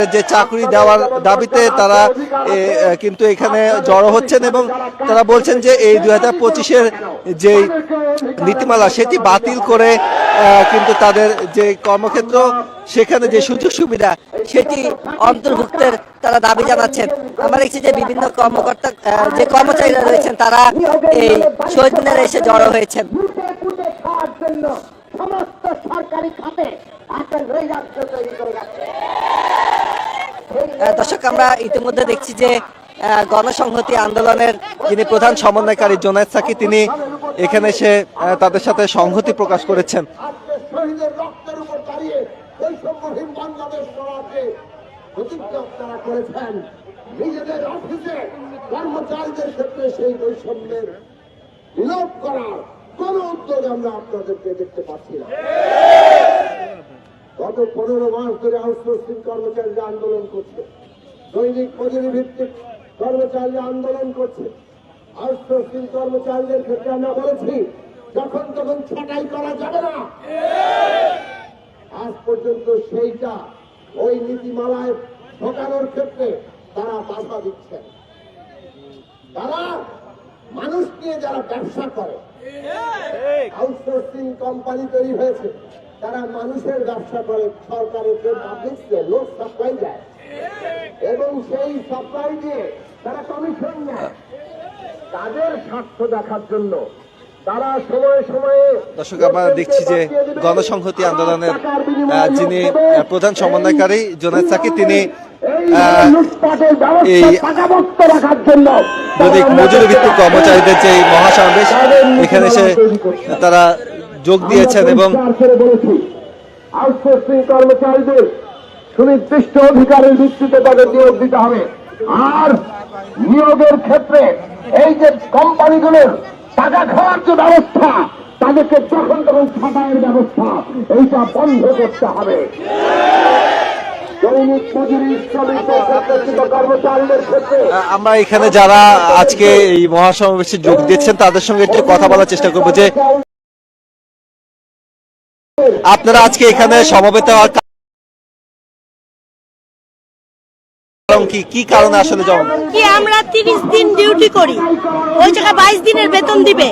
যে চাকরি দেওয়ার দাবিতে তারা কিন্তু এখানে জড়ো হচ্ছেন এবং তারা বলছেন যে এই দুই হাজার পঁচিশের যে নীতিমালা সেটি বাতিল করে কিন্তু তাদের যে কর্মক্ষেত্র, সেখানে যে সুযোগ সুবিধা, সেটি অন্তর্ভুক্তের তারা দাবি জানাচ্ছেন। আমরা দেখছি যে বিভিন্ন কর্মকর্তা যে কর্মচারীরা রয়েছেন, তারা এই শহীদ মিনারে এসে জড়ো হয়েছেন। সমস্ত সরকারি খাতে একটা তৈরি করে দর্শক, আমরা ইতিমধ্যে দেখছি যে গণসংহতি আন্দোলনের যিনি প্রধান সমন্বয়কারী জোনায়দ সাকি, তিনি এখানে এসে তাদের সাথে সংহতি প্রকাশ করেছেন। কর্মচারীদের ক্ষেত্রে সেই বৈষম্যের করার কোন উদ্যোগ আমরা আপনাদেরকে দেখতে পাচ্ছি না। গত পনেরো মাস ধরে আউটসোর্সিং কর্মচারীরা আন্দোলন করছে। দৈনিক মজুরি ভিত্তিক কর্মচারীরা আন্দোলন করছে। আউটসোর্সিং কর্মচারীদের ক্ষেত্রে আমরা বলেছি যখন তখন ছাঁটাই করা যাবে না। আজ পর্যন্ত সেইটা ওই নীতিমালায় ঢোকানোর ক্ষেত্রে তারা বাধা দিচ্ছেন। তারা মানুষ নিয়ে যারা ব্যবসা করে আউটসোর্সিং কোম্পানি তৈরি হয়েছে। তারা মানুষের ব্যবসা করে সরকারের যে পাবলিককে লোক সাপ্লাই দেয়। এবং সেই সাপ্লাই দিয়ে তারা কমিশন নেয়। তাদের স্বার্থ দেখার জন্য দর্শক আমরা দেখছি যে গণসংহতি আন্দোলনের যিনি প্রধান সমন্বয়কারী জোনায়দ সাকি তিনি এই দৈনিক মজুরি ভিত্তিক কর্মচারীদের যে মহাসমাবেশ এখানে এসে তারা যোগ দিয়েছেন এবং আউটসোর্সিং কর্মচারীদের সুনির্দিষ্ট অধিকারের ভিত্তিতে তাদের নিয়োগ দিতে হবে। আর নিয়োগের ক্ষেত্রে এই যে কোম্পানিগুলোর টাকা খাওয়ার যে ব্যবস্থা তাদেরকে যখন তখন ছাঁটাইয়ের ব্যবস্থা এইটা বন্ধ করতে হবে। আমরা এখানে যারা আজকে এই মহাসমাবেশে যোগ দিচ্ছেন তাদের সঙ্গে একটু কথা বলার চেষ্টা করব যে আপনারা আজকে এখানে সমবেত হওয়ার কারণ কি? কারণে আসলে জমা কি আমরা তিরিশ দিন ডিউটি করি? ওই জায়গায় বাইশ দিনের বেতন দিবে।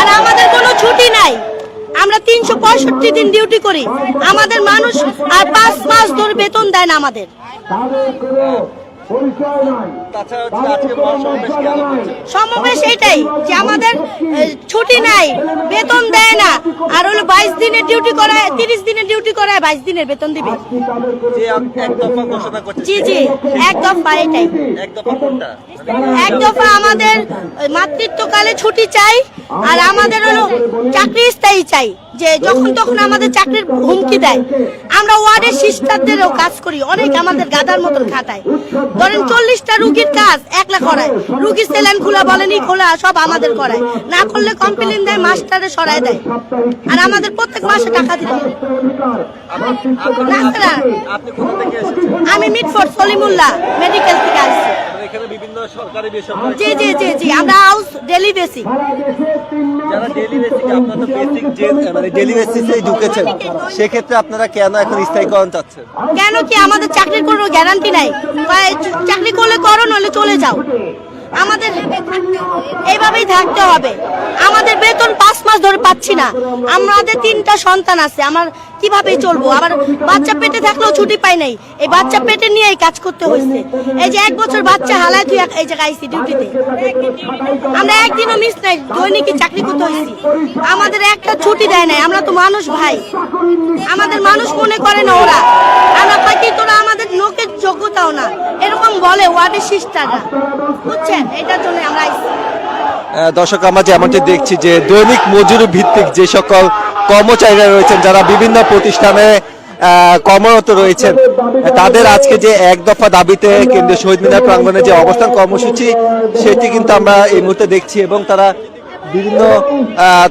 আর আমাদের কোনো ছুটি নাই। আমরা তিনশো পঁয়ষট্টি দিন ডিউটি করি। আমাদের মানুষ আর পাঁচ মাস ধরে বেতন দেয় না আমাদের। সমাবেশ এটাই যে আমাদের ছুটি নাই বেতন দেয় না। আর হলো বাইশ দিনের ডিউটি করায় তিরিশ দিনের ডিউটি করায় বাইশ দিনের বেতন দিবে। এক দফা জি জি এক দফা এটাই। এক দফা আমাদের মাতৃত্বকালে ছুটি চাই আর আমাদের হলো চাকরি স্থায়ী চাই। যে যখন তখন আমাদের চাকরির হুমকি দেয়, আমরা ওয়ার্ডের সিস্টারদেরও কাজ করি, অনেক আমাদের গাদার মতন খাটায়। ধরেন চল্লিশটা রুগীর কাজ একলা করায়, রুগীর সেলেন খোলা বলেনি, খোলা সব আমাদের করায়। না করলে কমপ্লেন দেয়, মাস্টারে সরায় দেয়। আর আমাদের প্রত্যেক মাসে টাকা দিতে আমি মিটফোর্ড সলিমুল্লাহ মেডিকেল থেকে আসছি। সরকারি বেসরকারি জি জি জি জি আমরা হাউস ডেলি বেসিক যারা ডেলি বেসিকে আপনারা তো বেসিক যে মানে ডেলি বেসিসেই ঢুকেছেন সেক্ষেত্রে আপনারা কেন এখন স্থায়ীকরণ চাচ্ছেন? কেন কি আমাদের চাকরির কোনো গ্যারান্টি নাই? চাকরি করলে করো নইলে চলে যাও। আমাদের এইভাবেই থাকতে হবে। আমাদের বেতন মাস ধরে পাচ্ছি না। আমাদের তিনটা সন্তান আছে আমার কীভাবে চলবো? আবার বাচ্চা পেটে থাকলেও ছুটি পাই নাই। এই বাচ্চা পেটে নিয়ে এই কাজ করতে হয়েছে এই যে এক বছর বাচ্চা হালায় তুই এই জায়গায় আইসি ডিউটিতে। আমরা একদিনও মিস নাই দৈনিকই চাকরি করতে হয়েছি আমাদের একটা ছুটি দেয় নাই আমরা তো মানুষ ভাই। আমাদের মানুষ মনে করে না ওরা। আমরা পাইছি তোরা আমাদের লোকের যোগ্যতাও না? এরকম বলে ওয়ার্ডের সিস্টাররা বুঝছেন? এটার জন্য আমরা আহ, দর্শক, আমরা যেমনটি দেখছি যে দৈনিক মজুরি ভিত্তিক যে সকল কর্মচারীরা রয়েছেন, যারা বিভিন্ন প্রতিষ্ঠানে কর্মরত রয়েছেন, তাদের আজকে যে এক দফা দাবিতে কেন্দ্রীয় শহীদ মিনার প্রাঙ্গণে যে অবস্থান কর্মসূচি, সেটি কিন্তু আমরা এই মুহূর্তে দেখছি এবং তারা বিভিন্ন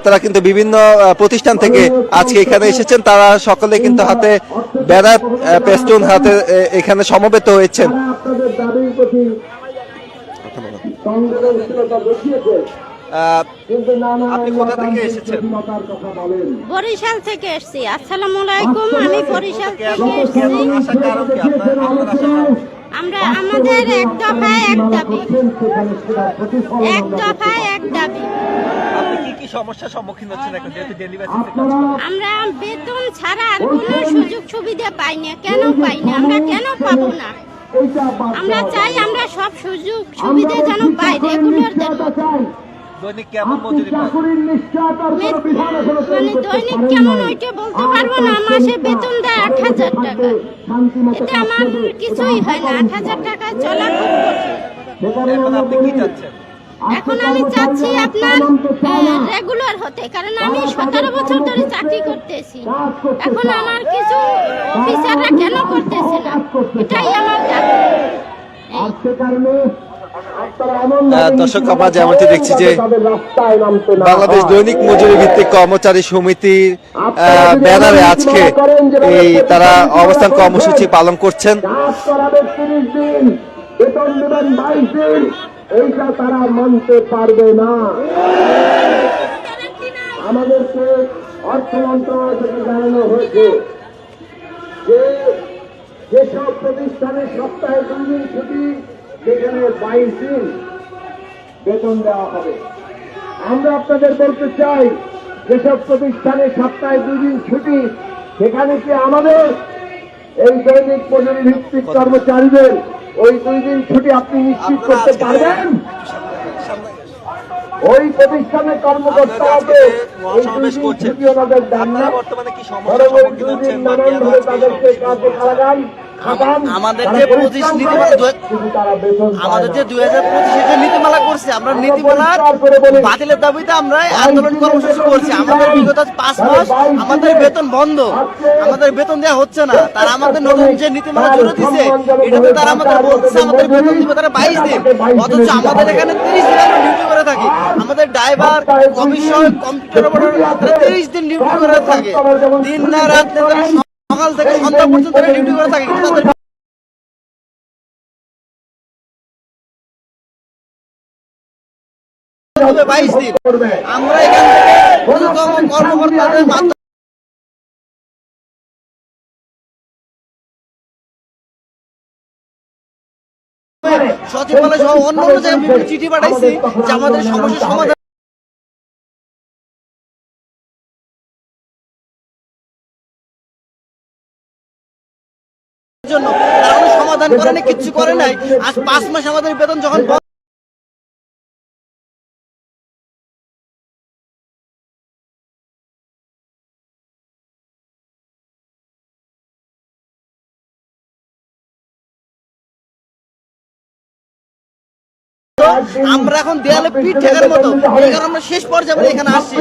তারা কিন্তু বিভিন্ন প্রতিষ্ঠান থেকে আজকে এখানে এসেছেন। তারা সকলে কিন্তু হাতে ব্যানার পেস্টুন হাতে এখানে সমবেত হয়েছেন। সংবেদনশীলতা দেখিয়েছে। আপনি কোথা থেকে এসেছেন? বরিশাল থেকে এসছি। আসসালামু আলাইকুম আমি বরিশাল থেকে এসছি। আপনার আসার কারণ কি? আমরা আমাদের এক দফায় এক দাবি। এক দফায় এক দাবি। আপনি কি কি সমস্যার সম্মুখীন হচ্ছেন এখন যেহেতু? আমরা বেতন ছাড়া আর কোনো সুযোগ সুবিধা পাই না। কেন পাই না? আমরা কেন পাবো না? আমরা চাই আমরা সব সুযোগ সুবিধা যেন পাই রেগুলারদের মতো দৈনিক কেমন মজুরি মানে দৈনিক কেমন ওইটা বলতে পারব না মাসে বেতন দেয় আট হাজার টাকা। এতে আমার কিছুই হয় না আট হাজার টাকা চলা খুব কঠিন। এখন আপনি কি চাচ্ছেন? এখন আমি চাচ্ছি আপনার রেগুলার হতে কারণ আমি সতেরো বছর ধরে চাকরি করতেছি। এখন আমার কিছু অফিসাররা কেন করতেছে না? এটাই আমার দাবি। দর্শক আমরা যেমনটি দেখছি যে বাংলাদেশ দৈনিক মজুরি ভিত্তিক কর্মচারী সমিতির ব্যানারে আজকে এই তারা অবস্থান কর্মসূচি পালন করছেন। এইটা তারা মানতে পারবে না। আমাদেরকে অর্থ মন্ত্রণালয় থেকে জানানো হয়েছে যে যেসব প্রতিষ্ঠানে সপ্তাহে দুই দিন ছুটি সেখানে বাইশ দিন বেতন দেওয়া হবে। আমরা আপনাদের বলতে চাই যেসব প্রতিষ্ঠানে সপ্তাহে দুই দিন ছুটি সেখানে কি আমাদের এই দৈনিক মজুরি ভিত্তিক কর্মচারীদের ওই দুই দিন ছুটি আপনি নিশ্চিত করতে পারবেন? ওই প্রতিষ্ঠানের কর্মকর্তাকে আপনারা এই দুই দিন ছুটি ওনাদের দেন না। পরবর্তী দুই দিন নানান ভাবে তাদেরকে কাজে লাগান। আমাদের যে পঁচিশ নীতিমালা আমাদের যে দুই হাজার পঁচিশে যে নীতিমালা করছে আমরা বলি। বাতিলের দাবিতে আমরা আন্দোলন কর্মসূচি করছি। আমাদের বিগত পাঁচ মাস আমাদের বেতন বন্ধ। আমাদের বেতন দেওয়া হচ্ছে না। তারা আমাদের নতুন যে নীতিমালা জুড়ে দিছে এটাতে তারা আমাদের বলছে আমাদের বেতন দিবে তারা বাইশ দিন। অথচ আমাদের এখানে তিরিশ দিন আমরা ডিউটি করে থাকি। আমাদের ড্রাইভার কমিশন কম্পিউটার অপারেটর তিরিশ দিন ডিউটি করে থাকে। দিন না রাত সকাল থেকে সন্ধ্যা পর্যন্ত ডিউটি করে থাকে সচিবালয় সহ অন্য অন্য জায়গায় চিঠি পাঠাইছি যে আমাদের সমস্যার সমাধান জন্য। তারা কোনো সমাধান করে নাই কিচ্ছু করে নাই। আজ পাঁচ মাস আমাদের বেতন যখন আমরা এখন দেয়ালে পিঠ ঠেকার মতো। আমরা শেষ পর্যায়ে এখানে আসছি।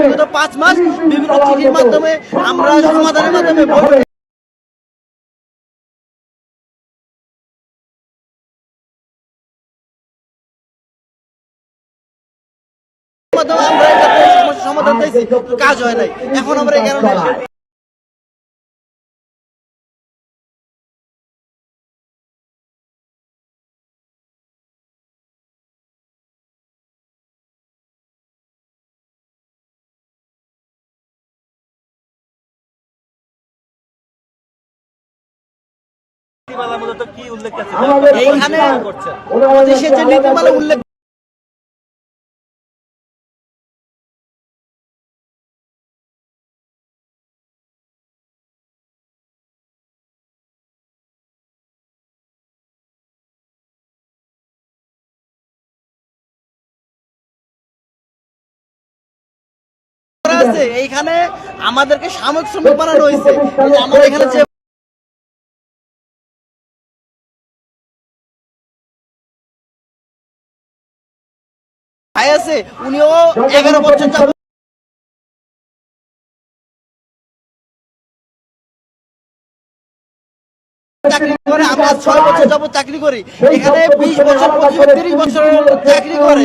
বিগত পাঁচ মাস বিভিন্ন চিঠির মাধ্যমে, আমরা সমাধানের মাধ্যমে আমরা সমাধান কাজ হয় নাই। এখন আমরা এই নীতিমালা মূলত কি উল্লেখ আছে? এইখানে করছেন দেশের যে নীতিমালা উল্লেখ আছে। এইখানে আমাদেরকে সাময়িক শ্রমিক বানানো হয়েছে আমার এখানে যে আছে, উনিও এগারো বছর চাকরি করে, আমরা ছয় বছর যাবত চাকরি করি। এখানে বিশ বছর পঁচিশ তিরিশ বছর চাকরি করে।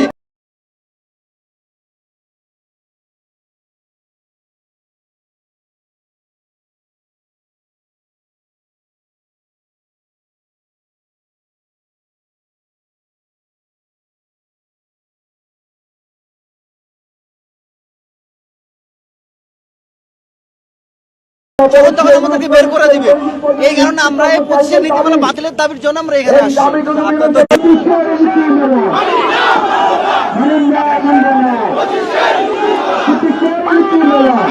আমরা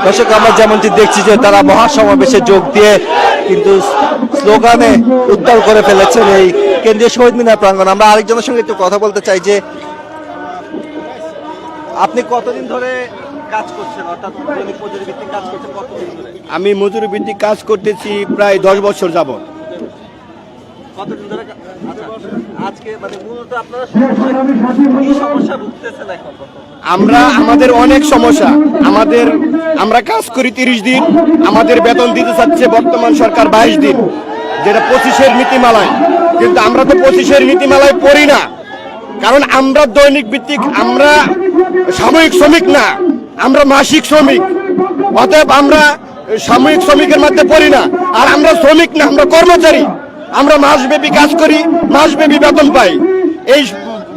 দর্শক, আমরা যেমনটি দেখছি যে তারা মহাসমাবেশে যোগ দিয়ে কিন্তু স্লোগানে উত্তর করে ফেলেছেন এই কেন্দ্রীয় শহীদ মিনার প্রাঙ্গণ। আমরা আরেকজনের সঙ্গে একটু কথা বলতে চাই যে আপনি কতদিন ধরে কাজ করছেন অর্থাৎ মজুরি ভিত্তিক কাজ করছেন কতদিন ধরে? আমি মজুরি ভিত্তিক কাজ করতেছি প্রায় দশ বছর যাবত কতদিন ধরে আচ্ছা আজকে মানে মূলত আপনারা সমস্যা ভুগতেছেন এখন আমরা আমাদের অনেক সমস্যা। আমাদের আমরা কাজ করি তিরিশ দিন আমাদের বেতন দিতে চাচ্ছে বর্তমান সরকার বাইশ দিন যেটা পঁচিশের নীতিমালায়। কিন্তু আমরা তো পঁচিশের নীতিমালায় পড়ি না। কারণ আমরা দৈনিক ভিত্তিক আমরা সাময়িক শ্রমিক না। আমরা মাসিক শ্রমিক। অতএব আমরা সাময়িক শ্রমিকের মধ্যে পড়ি না। আর আমরা শ্রমিক না, আমরা কর্মচারী। আমরা মাসব্যাপী কাজ করি, মাসব্যাপী বেতন পাই। এই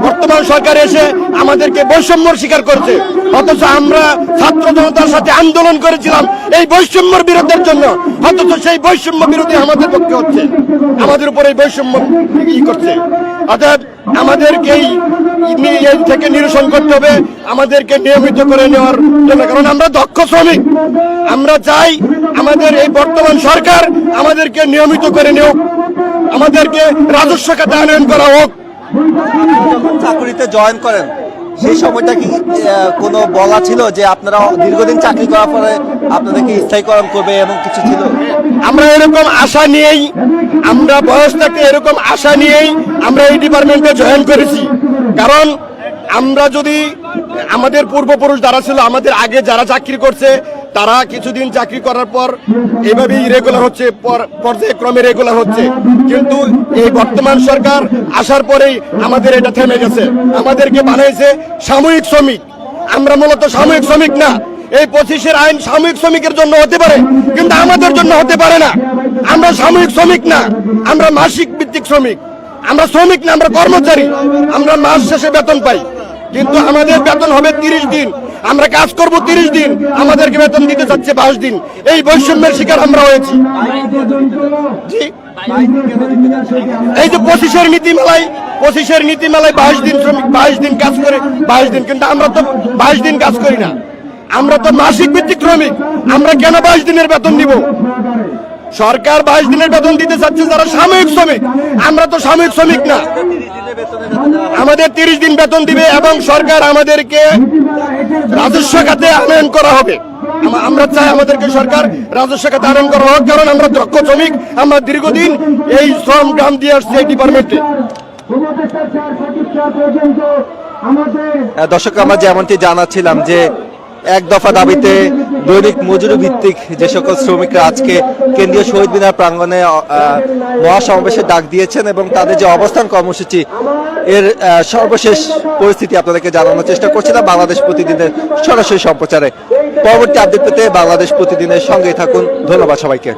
বর্তমান সরকার এসে আমাদেরকে বৈষম্যর স্বীকার করছে। অথচ আমরা ছাত্র জনতার সাথে আন্দোলন করেছিলাম এই বৈষম্যর বিরোধের জন্য। অথচ সেই বৈষম্য বিরোধী আমাদের পক্ষে হচ্ছে। আমাদের উপর এই বৈষম্য ই করছে। অর্থাৎ আমাদেরকে এই থেকে নিরসন করতে হবে। আমাদেরকে নিয়মিত করে নেওয়ার জন্য। কারণ আমরা দক্ষ শ্রমিক। আমরা চাই আমাদের এই বর্তমান সরকার আমাদেরকে নিয়মিত করে নেওক আমাদেরকে রাজস্ব খাতে আনয়ন করা হোক। যখন চাকরিতে জয়েন করেন, সেই সময়টা কি কোনো বলা ছিল যে আপনারা দীর্ঘদিন চাকরি করার পরে আপনাদেরকে স্থায়ীকরণ করবে এবং কিছু ছিল? আমরা এরকম আশা নিয়েই, আমরা বয়স থাকতে এরকম আশা নিয়েই আমরা এই ডিপার্টমেন্টে জয়েন করেছি। কারণ আমরা যদি আমাদের পূর্বপুরুষ যারা ছিল, আমাদের আগে যারা চাকরি করছে, তারা কিছুদিন চাকরি করার পর এভাবেই রেগুলার হচ্ছে, পর- পর্যায়ক্রমে রেগুলার হচ্ছে। কিন্তু এই বর্তমান সরকার আসার পরেই আমাদের এটা থেমে গেছে। আমাদেরকে বানাইছে সাময়িক শ্রমিক। আমরা মূলত সাময়িক শ্রমিক না, এই পঁচিশের আইন সাময়িক শ্রমিকের জন্য হতে পারে, কিন্তু আমাদের জন্য হতে পারে না। আমরা সাময়িক শ্রমিক না, আমরা মাসিক ভিত্তিক শ্রমিক। আমরা শ্রমিক না, আমরা কর্মচারী। আমরা মাস শেষে বেতন পাই। কিন্তু আমাদের বেতন হবে তিরিশ দিন। আমরা কাজ করব তিরিশ দিন। আমাদেরকে বেতন দিতে চাচ্ছে বাইশ দিন। এই বৈষম্যের শিকার আমরা হয়েছি। এই যে পঁচিশের নীতিমালায় পঁচিশের নীতিমালায় বাইশ দিন শ্রমিক, বাইশ দিন কাজ করে, বাইশ দিন। কিন্তু আমরা তো বাইশ দিন কাজ করি না। আমরা তো মাসিক ভিত্তিক শ্রমিক। আমরা কেন বাইশ দিনের বেতন দিব? সরকার বাইশ দিনের বেতন দিতে চাচ্ছে যারা সাময়িক শ্রমিক। আমরা তো সাময়িক শ্রমিক না। আমাদের তিরিশ দিন বেতন দিবে এবং সরকার আমাদেরকে রাজস্ব খাতে আনয়ন করা হবে। আমরা চাই আমাদেরকে সরকার রাজস্ব খাতে আনয়ন করা হোক কারণ আমরা দক্ষ শ্রমিক আমরা দীর্ঘদিন এই শ্রম গ্রাম দিয়ে আসছি এই ডিপার্টমেন্টে দর্শক আমরা যেমনটি জানাচ্ছিলাম যে এক দফা দাবিতে দৈনিক মজুরি ভিত্তিক যে সকল শ্রমিকরা আজকে কেন্দ্রীয় শহীদ মিনার প্রাঙ্গনে আহ, মহাসমাবেশের ডাক দিয়েছেন এবং তাদের যে অবস্থান কর্মসূচি এর সর্বশেষ পরিস্থিতি আপনাদেরকে জানানোর চেষ্টা করছিলাম বাংলাদেশ প্রতিদিনের সরাসরি সম্প্রচারে। পরবর্তী আপডেট পেতে বাংলাদেশ প্রতিদিনের সঙ্গেই থাকুন। ধন্যবাদ সবাইকে।